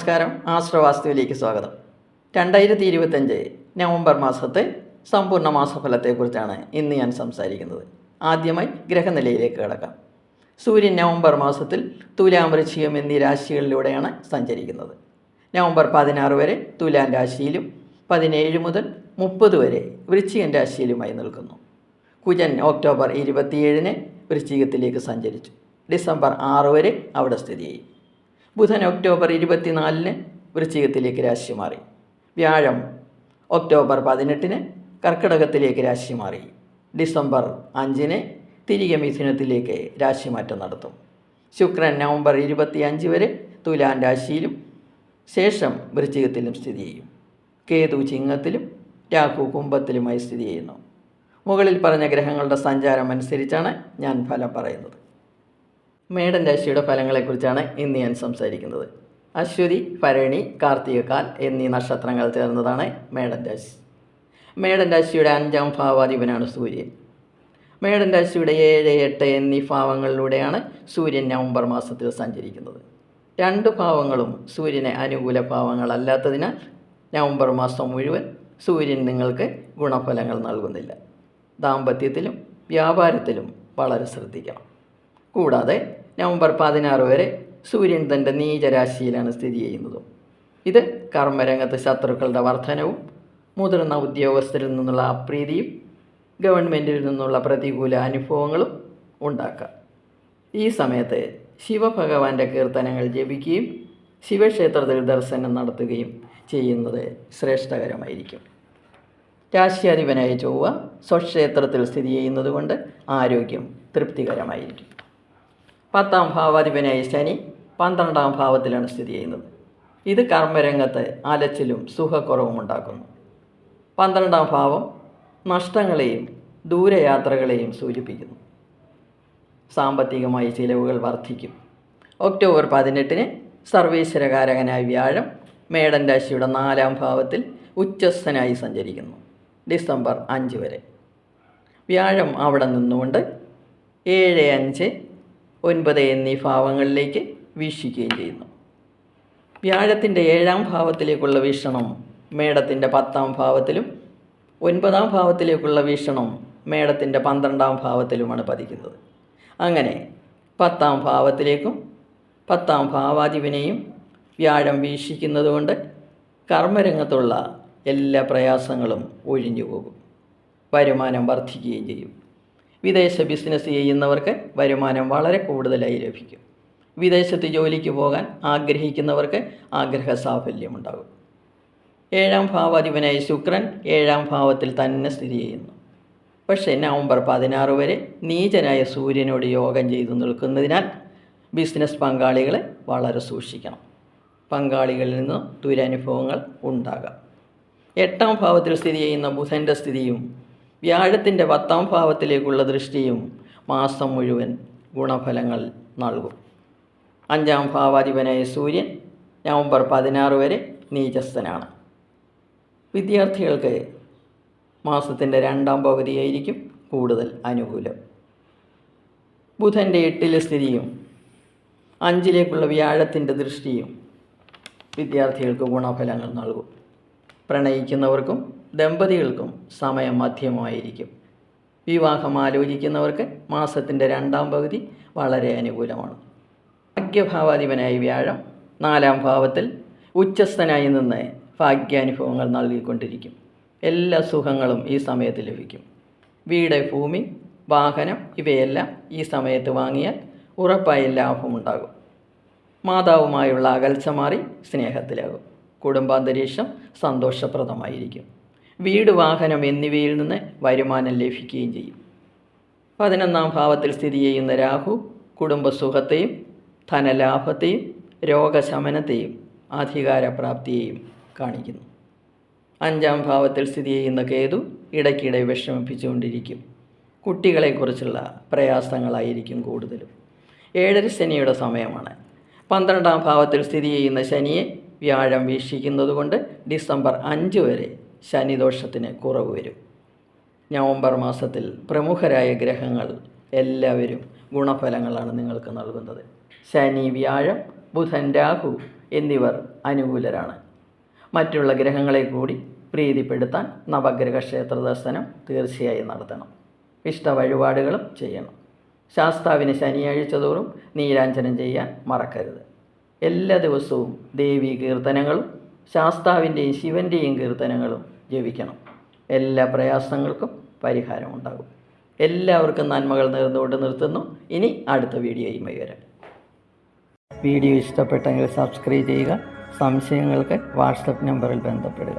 നമസ്കാരം. ആശ്രവാസ്തുവിലേക്ക് സ്വാഗതം. രണ്ടായിരത്തി ഇരുപത്തഞ്ച് നവംബർ മാസത്തെ സമ്പൂർണ മാസഫലത്തെക്കുറിച്ചാണ് ഇന്ന് ഞാൻ സംസാരിക്കുന്നത്. ആദ്യമായി ഗ്രഹനിലയിലേക്ക് കിടക്കാം. സൂര്യൻ നവംബർ മാസത്തിൽ തുലാം എന്നീ രാശികളിലൂടെയാണ് സഞ്ചരിക്കുന്നത്. നവംബർ പതിനാറ് വരെ തുലാം രാശിയിലും പതിനേഴ് മുതൽ മുപ്പത് വരെ വൃശ്ചികൻ രാശിയിലുമായി നിൽക്കുന്നു. കുജൻ ഒക്ടോബർ ഇരുപത്തിയേഴിന് വൃശ്ചികത്തിലേക്ക് സഞ്ചരിച്ചു. ഡിസംബർ ആറ് വരെ അവിടെ സ്ഥിതി ചെയ്യും ബുധൻ ഒക്ടോബർ ഇരുപത്തിനാലിന് വൃശ്ചികത്തിലേക്ക് രാശി മാറി. വ്യാഴം ഒക്ടോബർ പതിനെട്ടിന് കർക്കിടകത്തിലേക്ക് രാശി മാറി. ഡിസംബർ അഞ്ചിന് തിരികെ മിഥുനത്തിലേക്ക് രാശിമാറ്റം നടത്തും. ശുക്രൻ നവംബർ ഇരുപത്തിയഞ്ച് വരെ തുലാൻ രാശിയിലും ശേഷം വൃശ്ചികത്തിലും സ്ഥിതി ചെയ്യും. കേതു ചിങ്ങത്തിലും രാഹു കുംഭത്തിലുമായി സ്ഥിതി ചെയ്യുന്നു. മുകളിൽ പറഞ്ഞ ഗ്രഹങ്ങളുടെ സഞ്ചാരം അനുസരിച്ചാണ് ഞാൻ ഫലം പറയുന്നത്. മേടൻ രാശിയുടെ ഫലങ്ങളെക്കുറിച്ചാണ് ഇന്ന് ഞാൻ സംസാരിക്കുന്നത്. അശ്വതി ഭരണി കാർത്തികക്കാൽ എന്നീ നക്ഷത്രങ്ങൾ ചേർന്നതാണ് മേടൻ രാശി. മേടൻ രാശിയുടെ അഞ്ചാം ഭാവാധിപനാണ് സൂര്യൻ. മേടൻ രാശിയുടെ ഏഴ് എട്ട് എന്നീ ഭാവങ്ങളിലൂടെയാണ് സൂര്യൻ നവംബർ മാസത്തിൽ സഞ്ചരിക്കുന്നത്. രണ്ട് ഭാവങ്ങളും സൂര്യന് അനുകൂല ഭാവങ്ങളല്ലാത്തതിനാൽ നവംബർ മാസം മുഴുവൻ സൂര്യൻ നിങ്ങൾക്ക് ഗുണഫലങ്ങൾ നൽകുന്നില്ല. ദാമ്പത്യത്തിലും വ്യാപാരത്തിലും വളരെ ശ്രദ്ധിക്കണം. കൂടാതെ നവംബർ പതിനാറ് വരെ സൂര്യൻ തന്റെ നീചരാശിയിലാണ് സ്ഥിതി ചെയ്യുന്നത്. ഇത് കർമ്മരംഗത്ത് ശത്രുക്കളുടെ വർധനവും മുതിർന്ന ഉദ്യോഗസ്ഥരിൽ നിന്നുള്ള അപ്രീതിയും ഗവൺമെന്റിൽ നിന്നുള്ള പ്രതികൂല അനുഭവങ്ങളും ഉണ്ടാക്കാം. ഈ സമയത്ത് ശിവഭഗവാന്റെ കീർത്തനങ്ങൾ ജപിക്കുകയും ശിവക്ഷേത്രത്തിൽ ദർശനം നടത്തുകയും ചെയ്യുന്നത് ശ്രേഷ്ഠകരമായിരിക്കും. രാശ്യാധിപനായ ചൊവ്വ സ്വക്ഷേത്രത്തിൽ സ്ഥിതി ചെയ്യുന്നതുകൊണ്ട് ആരോഗ്യം തൃപ്തികരമായിരിക്കും. പത്താം ഭാവാധിപനായ ശനി പന്ത്രണ്ടാം ഭാവത്തിലാണ് സ്ഥിതി ചെയ്യുന്നത്. ഇത് കർമ്മരംഗത്ത് അലച്ചിലും സുഖക്കുറവും ഉണ്ടാക്കുന്നു. പന്ത്രണ്ടാം ഭാവം നഷ്ടങ്ങളെയും ദൂരയാത്രകളെയും സൂചിപ്പിക്കുന്നു. സാമ്പത്തികമായി ചിലവുകൾ വർദ്ധിക്കും. ഒക്ടോബർ പതിനെട്ടിന് സർവീശ്വരകാരകനായ വ്യാഴം മേടൻ രാശിയുടെ നാലാം ഭാവത്തിൽ ഉച്ചസ്ഥനായി സഞ്ചരിക്കുന്നു. ഡിസംബർ അഞ്ച് വരെ. വ്യാഴം അവിടെ നിന്നുകൊണ്ട് ഏഴ് അഞ്ച് ഒൻപത് എന്നീ ഭാവങ്ങളിലേക്ക് വീക്ഷിക്കുകയും ചെയ്യുന്നു. വ്യാഴത്തിന്റെ ഏഴാം ഭാവത്തിലേക്കുള്ള വീക്ഷണം മേടത്തിന്റെ പത്താം ഭാവത്തിലും ഒൻപതാം ഭാവത്തിലേക്കുള്ള വീക്ഷണം മേടത്തിന്റെ പന്ത്രണ്ടാം ഭാവത്തിലുമാണ് പതിക്കുന്നത്. അങ്ങനെ പത്താം ഭാവത്തിലേക്കും പത്താം ഭാവാധിപനെയും വ്യാഴം വീക്ഷിക്കുന്നതുകൊണ്ട് കർമ്മരംഗത്തുള്ള എല്ലാ പ്രയാസങ്ങളും ഒഴിഞ്ഞു പോകും വരുമാനം വർദ്ധിക്കുകയും ചെയ്യും. വിദേശ ബിസിനസ് ചെയ്യുന്നവർക്ക് വരുമാനം വളരെ കൂടുതലായി ലഭിക്കും. വിദേശത്ത് ജോലിക്ക് പോകാൻ ആഗ്രഹിക്കുന്നവർക്ക് ആഗ്രഹ സാഫല്യമുണ്ടാകും. ഏഴാം ഭാവാധിപനായ ശുക്രൻ ഏഴാം ഭാവത്തിൽ തന്നെ സ്ഥിതി ചെയ്യുന്നു. പക്ഷേ നവംബർ പതിനാറ് വരെ നീചനായ സൂര്യനോട് യോഗം ചെയ്തു നിൽക്കുന്നതിനാൽ ബിസിനസ് പങ്കാളികളെ വളരെ സൂക്ഷിക്കണം. പങ്കാളികളിൽ നിന്ന് ദുരനുഭവങ്ങൾ ഉണ്ടാകാം. എട്ടാം ഭാവത്തിൽ സ്ഥിതി ചെയ്യുന്ന ബുധന്റെ സ്ഥിതിയും വ്യാഴത്തിന്റെ പത്താം ഭാവത്തിലേക്കുള്ള ദൃഷ്ടിയും മാസം മുഴുവൻ ഗുണഫലങ്ങൾ നൽകും. അഞ്ചാം ഭാവാധിപനായ സൂര്യൻ നവംബർ പതിനാറ് വരെ നീചസ്ഥനാണ്. വിദ്യാർത്ഥികൾക്ക് മാസത്തിന്റെ രണ്ടാം പകുതിയായിരിക്കും കൂടുതൽ അനുകൂലം. ബുധന്റെ എട്ടിലെ സ്ഥിതിയും അഞ്ചിലേക്കുള്ള വ്യാഴത്തിന്റെ ദൃഷ്ടിയും വിദ്യാർത്ഥികൾക്ക് ഗുണഫലങ്ങൾ നൽകും. പ്രണയിക്കുന്നവർക്കും ദമ്പതികൾക്കും സമയം മധ്യമായിരിക്കും. വിവാഹം ആലോചിക്കുന്നവർക്ക് മാസത്തിന്റെ രണ്ടാം പകുതി വളരെ അനുകൂലമാണ്. ഭാഗ്യഭാവാധിപനായ വ്യാഴം നാലാം ഭാവത്തിൽ ഉച്ചസ്ഥനായി നിന്ന് ഭാഗ്യാനുഭവങ്ങൾ നൽകിക്കൊണ്ടിരിക്കും. എല്ലാ സുഖങ്ങളും ഈ സമയത്ത് ലഭിക്കും. വീട് ഭൂമി വാഹനം ഇവയെല്ലാം ഈ സമയത്ത് വാങ്ങിയാൽ ഉറപ്പായി ലാഭമുണ്ടാകും. മാതാവുമായുള്ള അകൽച്ച മാറി സ്നേഹത്തിലാകും. കുടുംബാന്തരീക്ഷം സന്തോഷപ്രദമായിരിക്കും. വീട് വാഹനം എന്നിവയിൽ നിന്ന് വരുമാനം ലഭിക്കുകയും ചെയ്യും. പതിനൊന്നാം ഭാവത്തിൽ സ്ഥിതി ചെയ്യുന്ന രാഹു കുടുംബസുഖത്തെയും ധനലാഭത്തെയും രോഗശമനത്തെയും അധികാരപ്രാപ്തിയെയും കാണിക്കുന്നു. അഞ്ചാം ഭാവത്തിൽ സ്ഥിതി ചെയ്യുന്ന കേതു ഇടയ്ക്കിടെ വിഷമിപ്പിച്ചുകൊണ്ടിരിക്കും. കുട്ടികളെക്കുറിച്ചുള്ള പ്രയാസങ്ങളായിരിക്കും കൂടുതലും. ഏഴര ശനിയുടെ സമയമാണ്. പന്ത്രണ്ടാം ഭാവത്തിൽ സ്ഥിതി ചെയ്യുന്ന ശനിയെ വ്യാഴം വീക്ഷിക്കുന്നതുകൊണ്ട് ഡിസംബർ അഞ്ച് വരെ ശനിദോഷത്തിന് കുറവ് വരും. നവംബർ മാസത്തിൽ പ്രമുഖരായ ഗ്രഹങ്ങൾ എല്ലാവരും ഗുണഫലങ്ങളാണ് നിങ്ങൾക്ക് നൽകുന്നത്. ശനി വ്യാഴം ബുധൻ രാഹു എന്നിവർ അനുകൂലരാണ്. മറ്റുള്ള ഗ്രഹങ്ങളെ കൂടി പ്രീതിപ്പെടുത്താൻ നവഗ്രഹ ക്ഷേത്ര ദർശനം തീർച്ചയായും നടത്തണം. ഇഷ്ട വഴിപാടുകളും ചെയ്യണം. ശാസ്താവിന് ശനിയാഴ്ച തോറും നീരാഞ്ജനം ചെയ്യാൻ മറക്കരുത്. എല്ലാ ദിവസവും ദേവീ കീർത്തനങ്ങളും ശാസ്താവിന്റെയും ശിവന്റെയും കീർത്തനങ്ങളും ജപിക്കണം. എല്ലാ പ്രയാസങ്ങൾക്കും പരിഹാരമുണ്ടാകും. എല്ലാവർക്കും നന്മകൾ നേർന്നുകൊണ്ട് നിർത്തുന്നു. ഇനി അടുത്ത വീഡിയോയുമായി വരാം. വീഡിയോ ഇഷ്ടപ്പെട്ടെങ്കിൽ സബ്സ്ക്രൈബ് ചെയ്യുക. സംശയങ്ങൾക്ക് വാട്സപ്പ് നമ്പറിൽ ബന്ധപ്പെടുക.